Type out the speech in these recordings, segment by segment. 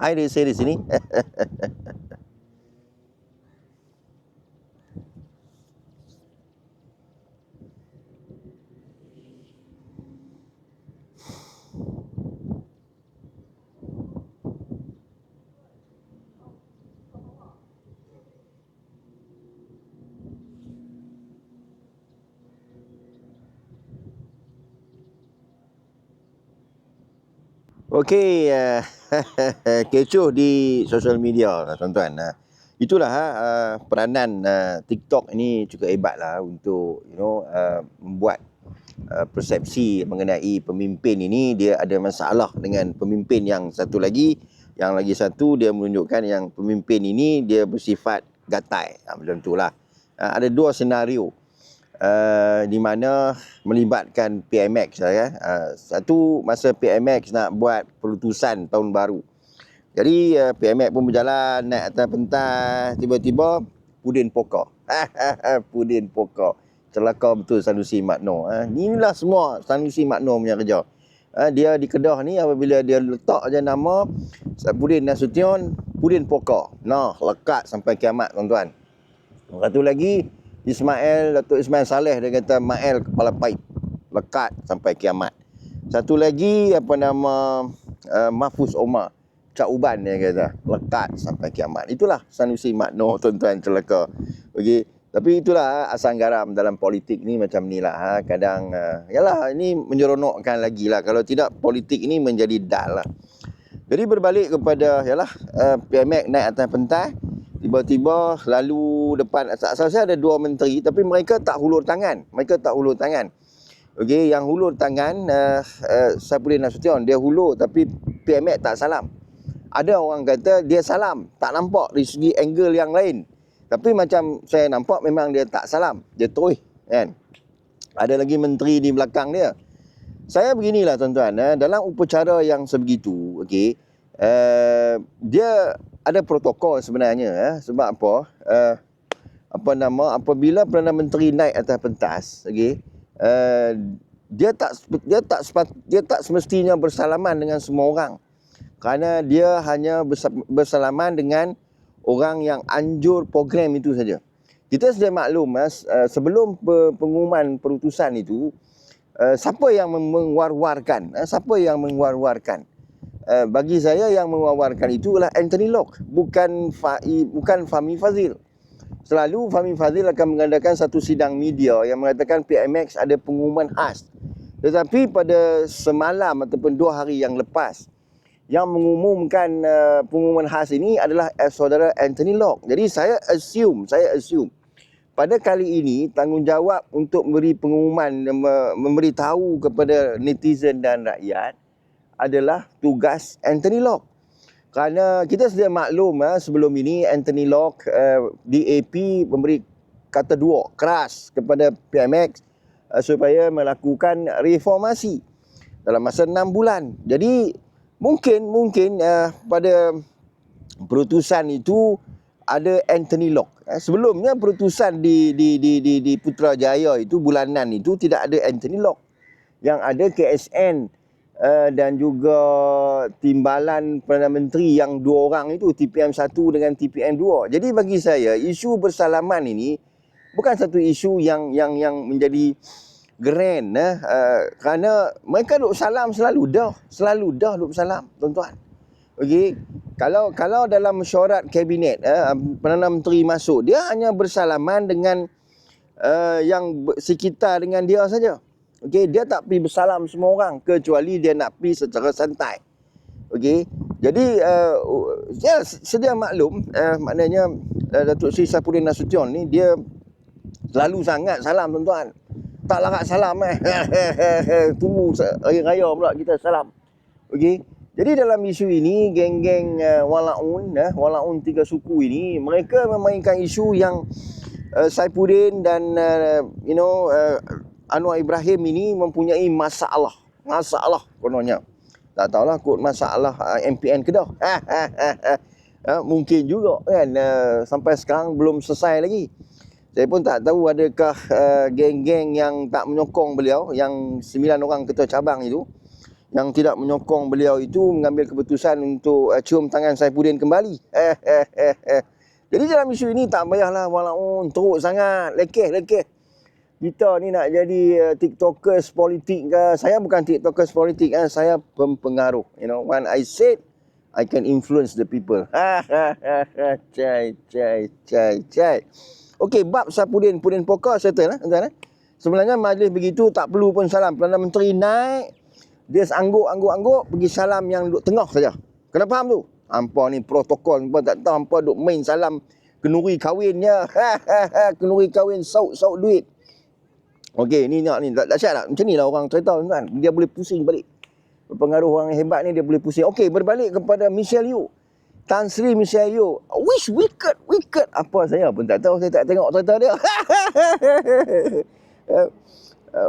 Dia saya di sini. Okey, uh, kecoh di sosial media lah tuan-tuan. Uh, itulah uh, peranan uh, TikTok ini cukup hebatlah untuk you know uh, membuat uh, persepsi mengenai pemimpin ini dia ada masalah dengan pemimpin yang satu lagi. Yang lagi satu dia menunjukkan yang pemimpin ini dia bersifat gatai. Uh, macam itulah. Uh, ada dua senario uh, di mana melibatkan PMX ya. Uh, satu masa PMX nak buat perutusan tahun baru. Jadi uh, PMX pun berjalan naik atas pentas tiba-tiba pudin pokok. pudin pokok. Celaka betul Sanusi Makno. Uh, inilah semua Sanusi Makno punya kerja. Uh, dia di Kedah ni apabila dia letak je nama Pudin Nasution, Pudin Pokok. Nah, lekat sampai kiamat tuan-tuan. Satu lagi, Ismail, Datuk Ismail Saleh dia kata Mael kepala paip. Lekat sampai kiamat. Satu lagi apa nama uh, Mahfuz Omar. Cak Uban dia kata. Lekat sampai kiamat. Itulah Sanusi Makno tuan-tuan celaka. Okey. Tapi itulah asam garam dalam politik ni macam ni lah. Ha. Kadang, uh, yalah ini menyeronokkan lagi lah. Kalau tidak politik ini menjadi dal lah. Jadi berbalik kepada, yalah, uh, PMX naik atas pentas tiba-tiba lalu depan asal saya ada dua menteri tapi mereka tak hulur tangan. Mereka tak hulur tangan. Okey yang hulur tangan uh, uh, Saipudin Nasution dia hulur tapi PMX tak salam. Ada orang kata dia salam tak nampak dari segi angle yang lain. Tapi macam saya nampak memang dia tak salam. Dia terus kan? Ada lagi menteri di belakang dia. Saya beginilah tuan-tuan eh, dalam upacara yang sebegitu okey uh, dia ada protokol sebenarnya ya. Sebab apa? Uh, apa nama apabila perdana menteri naik atas pentas, okey. Uh, dia tak dia tak dia tak semestinya bersalaman dengan semua orang. Kerana dia hanya bersalaman dengan orang yang anjur program itu saja. Kita sudah maklum mas, uh, sebelum pengumuman perutusan itu, uh, siapa yang mengwar-warkan? Uh, siapa yang mengwar-warkan? Uh, bagi saya yang mewawarkan itu adalah Anthony Locke bukan Fai, bukan Fahmi Fazil. Selalu Fahmi Fazil akan mengadakan satu sidang media yang mengatakan PMX ada pengumuman khas. Tetapi pada semalam ataupun dua hari yang lepas yang mengumumkan uh, pengumuman khas ini adalah uh, saudara Anthony Locke. Jadi saya assume, saya assume pada kali ini tanggungjawab untuk memberi pengumuman memberitahu kepada netizen dan rakyat adalah tugas Anthony Locke. Kerana kita sudah maklum eh, sebelum ini Anthony Locke eh, DAP memberi kata dua keras kepada PMX eh, supaya melakukan reformasi dalam masa enam bulan. Jadi mungkin mungkin eh, pada perutusan itu ada Anthony Locke. Eh, sebelumnya perutusan di di di di, di Putrajaya itu bulanan itu tidak ada Anthony Locke. Yang ada KSN uh, dan juga timbalan Perdana Menteri yang dua orang itu TPM 1 dengan TPM 2. Jadi bagi saya isu bersalaman ini bukan satu isu yang yang yang menjadi grand eh uh, kerana mereka duk salam selalu dah selalu dah duk salam tuan-tuan. Okey. Kalau kalau dalam mesyuarat kabinet eh Perdana Menteri masuk dia hanya bersalaman dengan uh, yang sekitar dengan dia saja. Okey, dia tak pergi bersalam semua orang kecuali dia nak pergi secara santai. Okey. Jadi uh, ya sedia maklum uh, maknanya uh, Datuk Sri Sapudin Nasution ni dia selalu sangat salam tuan-tuan. Tak larat salam eh. Tunggu hari raya pula kita salam. Okey. Jadi dalam isu ini geng-geng uh, Walaun eh Walaun tiga suku ini mereka memainkan isu yang uh, Saifuddin dan uh, you know uh, Anwar Ibrahim ini mempunyai masalah. Masalah kononnya. Tak tahulah kot masalah MPN Kedah. Ha, mungkin juga kan uh, sampai sekarang belum selesai lagi. Saya pun tak tahu adakah uh, geng-geng yang tak menyokong beliau yang sembilan orang ketua cabang itu yang tidak menyokong beliau itu mengambil keputusan untuk uh, cium tangan Saifuddin kembali. Jadi dalam isu ini tak payahlah walaupun teruk sangat, lekeh-lekeh. Kita ni nak jadi uh, tiktokers politik ke? Saya bukan tiktokers politik kan, saya pempengaruh. You know, when I said I can influence the people. cai, cai, cai, cai. Okey, bab Saifuddin, Pudin Poka settle lah. Tuan, eh? Sebenarnya majlis begitu tak perlu pun salam. Perdana Menteri naik, dia angguk-angguk-angguk pergi salam yang duduk tengah saja. Kena faham tu? Hampa ni protokol, hampa tak tahu hampa duk main salam kenuri kahwinnya. kenuri kahwin saut-saut duit. Okey, ni nak ni tak dahsyat tak? Macam ni lah orang cerita tuan. Dia boleh pusing balik. Pengaruh orang hebat ni dia boleh pusing. Okey, berbalik kepada Michelle Yeoh. Tan Sri Michelle Yeoh. Wish wicked, wicked. Apa saya pun tak tahu. Saya tak tengok cerita dia.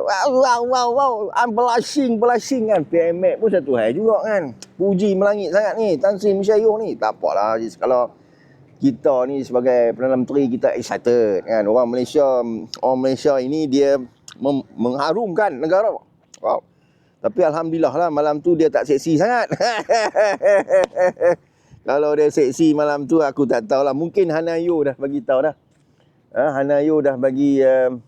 wow, wow, wow, wow. I'm blushing, blushing kan. PMX pun satu hal juga kan. Puji melangit sangat ni. Tan Sri Misyayuh ni. Tak apalah. Kalau kita ni sebagai Perdana Menteri kita excited kan. Orang Malaysia, orang Malaysia ini dia mengharumkan negara. Wow. Tapi Alhamdulillah lah malam tu dia tak seksi sangat. Kalau dia seksi malam tu aku tak tahulah. Mungkin Hanayo dah bagi tahu dah. Ha, Hanayo dah bagi... Uh,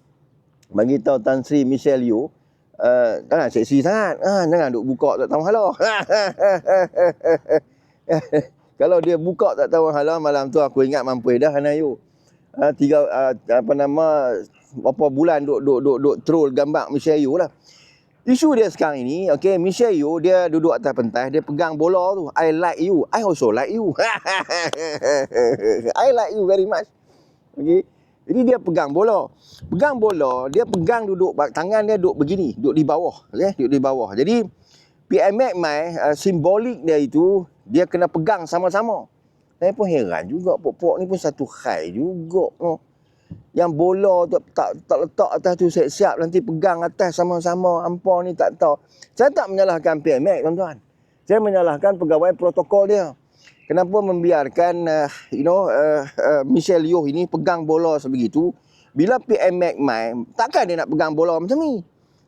bagi tahu Tan Sri Michelle Yeoh uh, jangan seksi sangat uh, jangan duk buka tak tahu halau kalau dia buka tak tahu halau malam tu aku ingat mampu dah Hanayo uh, tiga uh, apa nama berapa bulan duk duk duk duk troll gambar Michelle lah Isu dia sekarang ini, okay, Michelle dia duduk atas pentas, dia pegang bola tu. I like you. I also like you. I like you very much. Okay. Jadi dia pegang bola. Pegang bola, dia pegang duduk tangan dia duduk begini, duduk di bawah, okey, duduk di bawah. Jadi PMX mai uh, simbolik dia itu dia kena pegang sama-sama. Saya pun heran juga pok-pok ni pun satu hal juga. No. Yang bola tu tak tak letak atas tu siap-siap nanti pegang atas sama-sama hampa ni tak tahu. Saya tak menyalahkan PMX tuan-tuan. Saya menyalahkan pegawai protokol dia kenapa membiarkan uh, you know uh, uh, Michelle Yeoh ini pegang bola sebegitu bila PM Mac main takkan dia nak pegang bola macam ni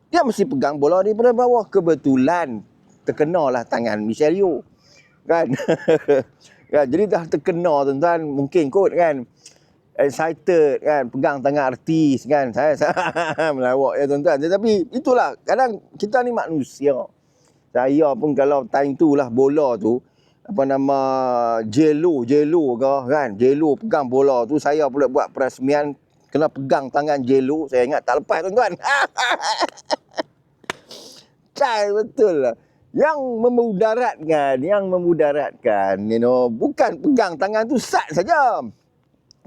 dia mesti pegang bola daripada bawah kebetulan terkenalah tangan Michelle Yeoh kan? Kan? Jadi dah terkena tuan-tuan mungkin kot kan? Excited kan? Pegang tangan artis kan? Saya, saya melawak ya tuan-tuan. Tetapi itulah kadang kita ni manusia. Saya pun kalau time tu lah bola tu apa nama Jelo Jelo ke kan? Jelo pegang bola tu saya pula buat peresmian kena pegang tangan Jelo saya ingat tak lepas tuan-tuan. Cai betul lah yang memudaratkan yang memudaratkan you know bukan pegang tangan tu sat saja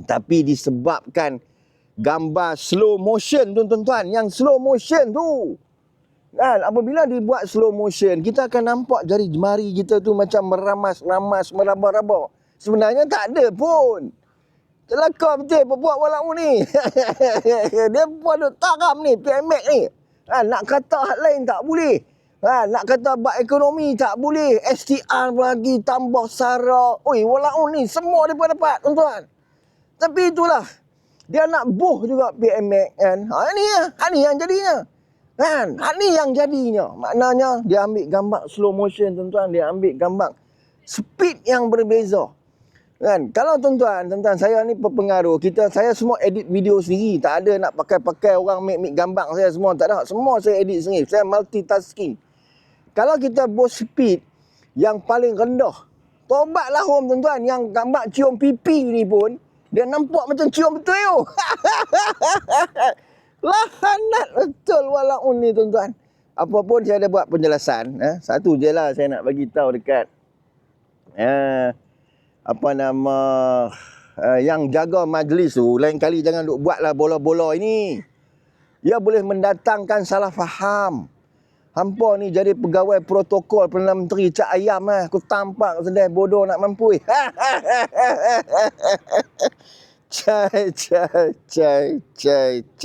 tapi disebabkan gambar slow motion tuan-tuan yang slow motion tu Kan? Apabila dibuat slow motion, kita akan nampak jari jemari kita tu macam meramas-ramas, meraba-raba. Sebenarnya tak ada pun. Celaka betul buat walau ni. Dia buat duk taram ni, PMX ni. Ha, nak kata hal lain tak boleh. Ha, nak kata bab ekonomi tak boleh. STR lagi tambah sara. Oi, walau ni semua dia dapat, tuan-tuan. Tapi itulah. Dia nak buh juga PMX kan. Ha, ni ya. Ha, ni yang jadinya. Kan? Ha, ni yang jadinya. Maknanya dia ambil gambar slow motion tuan-tuan. Dia ambil gambar speed yang berbeza. Kan? Kalau tuan-tuan, tuan-tuan saya ni berpengaruh. Kita, saya semua edit video sendiri. Tak ada nak pakai-pakai orang make, make gambar saya semua. Tak ada. Semua saya edit sendiri. Saya multitasking. Kalau kita buat speed yang paling rendah. Tobatlah home tuan-tuan. Yang gambar cium pipi ni pun. Dia nampak macam cium betul. Lahanat betul walau ni tuan-tuan. Apa pun saya ada buat penjelasan. Eh? Satu je lah saya nak bagi tahu dekat. Eh, apa nama. Eh, yang jaga majlis tu. Lain kali jangan duk buatlah bola-bola ini. Ia boleh mendatangkan salah faham. Hampa ni jadi pegawai protokol Perdana Menteri Cak Ayam lah. Aku tampak sedih bodoh nak mampu. cai, cai, cai, cai, cai.